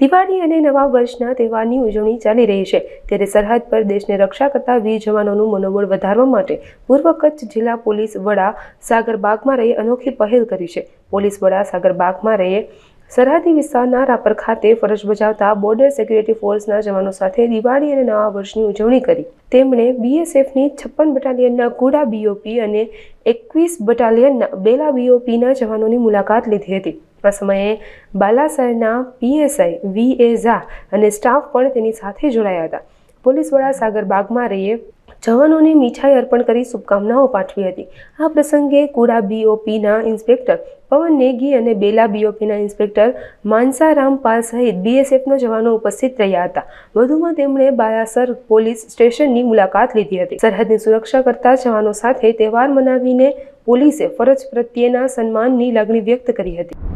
દિવાળી અને નવા વર્ષના તહેવારની ઉજવણી ચાલી રહી છે. ત્યારે સરહદ પર દેશને રક્ષા કરતા વીર જવાનોનું મનોબળ વધારવા માટે પૂર્વ કચ્છ જિલ્લા પોલીસ વડા સાગર બાગમાં રહી અનોખી પહેલ કરી છે. પોલીસ વડા સાગર બાગમાં રહે સરહદી વિસ્તારના રાપર ખાતે ફરજ બજાવતા બોર્ડર સિક્યુરિટી ફોર્સના જવાનો સાથે દિવાળી અને નવા વર્ષની ઉજવણી કરી. તેમણે બીએસએફની છપ્પન બટાલિયનના કુડા બીઓપી અને એકવીસ બટાલિયનના બેલા બીઓપીના જવાનોની મુલાકાત લીધી હતી. આ સમયે બાલાસરના પીએસઆઈ વી એ ઝા અને સ્ટાફ પણ તેની સાથે જોડાયા હતા. પોલીસ વડા સાગર બાગમારેએ જવાનોને મીઠાઈ અર્પણ કરી શુભકામનાઓ પાઠવી હતી. આ પ્રસંગે કુડા બીઓપીના ઇન્સ્પેક્ટર પવન નેગી અને બેલા બીઓપીના ઇન્સ્પેક્ટર માનસારામ પાલ સહિત બીએસએફના જવાનો ઉપસ્થિત રહ્યા હતા. વધુમાં તેમણે બાયાસર પોલીસ સ્ટેશનની મુલાકાત લીધી હતી. સરહદની સુરક્ષા કરતા જવાનો સાથે તહેવાર મનાવીને પોલીસે ફરજ પ્રત્યેના સન્માનની લાગણી વ્યક્ત કરી હતી.